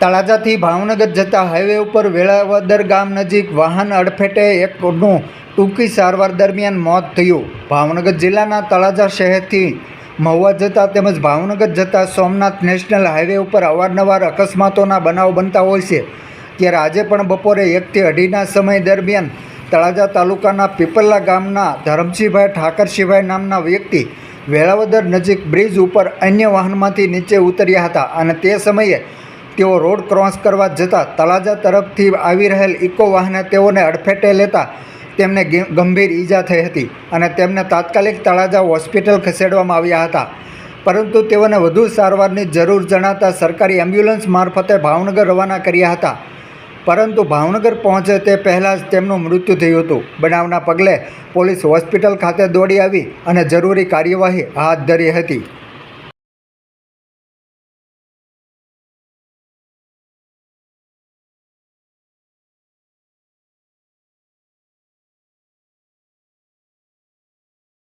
તળાજાથી ભાવનગર જતા હાઈવે ઉપર વેળાવદર ગામ નજીક વાહન અડફેટે એકનું ટૂંકી સારવાર દરમિયાન મોત થયું. ભાવનગર જિલ્લાના તળાજા શહેરથી મહુવા જતા તેમજ ભાવનગર જતા સોમનાથ નેશનલ હાઈવે ઉપર અવારનવાર અકસ્માતોના બનાવ બનતા હોય છે. ત્યારે આજે પણ બપોરે એકથી અઢીના સમય દરમિયાન તળાજા તાલુકાના પીપલ્લા ગામના ધરમસિંહભાઈ ઠાકરસિંહભાઈ નામના વ્યક્તિ વેળાવદર નજીક બ્રિજ ઉપર અન્ય વાહનમાંથી નીચે ઉતર્યા હતા અને તે સમયે તેઓ રોડ ક્રોસ કરવા જતાં તળાજા તરફથી આવી રહેલ ઇકો વાહને તેઓને અડફેટે લેતા તેમને ગંભીર ઈજા થઈ હતી અને તેમને તાત્કાલિક તળાજા હોસ્પિટલ ખસેડવામાં આવ્યા હતા. પરંતુ તેઓને વધુ સારવારની જરૂર જણાતા સરકારી એમ્બ્યુલન્સ મારફતે ભાવનગર રવાના કર્યા હતા. પરંતુ ભાવનગર પહોંચે તે પહેલાં જ તેમનું મૃત્યુ થયું હતું. બનાવના પગલે પોલીસ હોસ્પિટલ ખાતે દોડી આવી અને જરૂરી કાર્યવાહી હાથ ધરી હતી.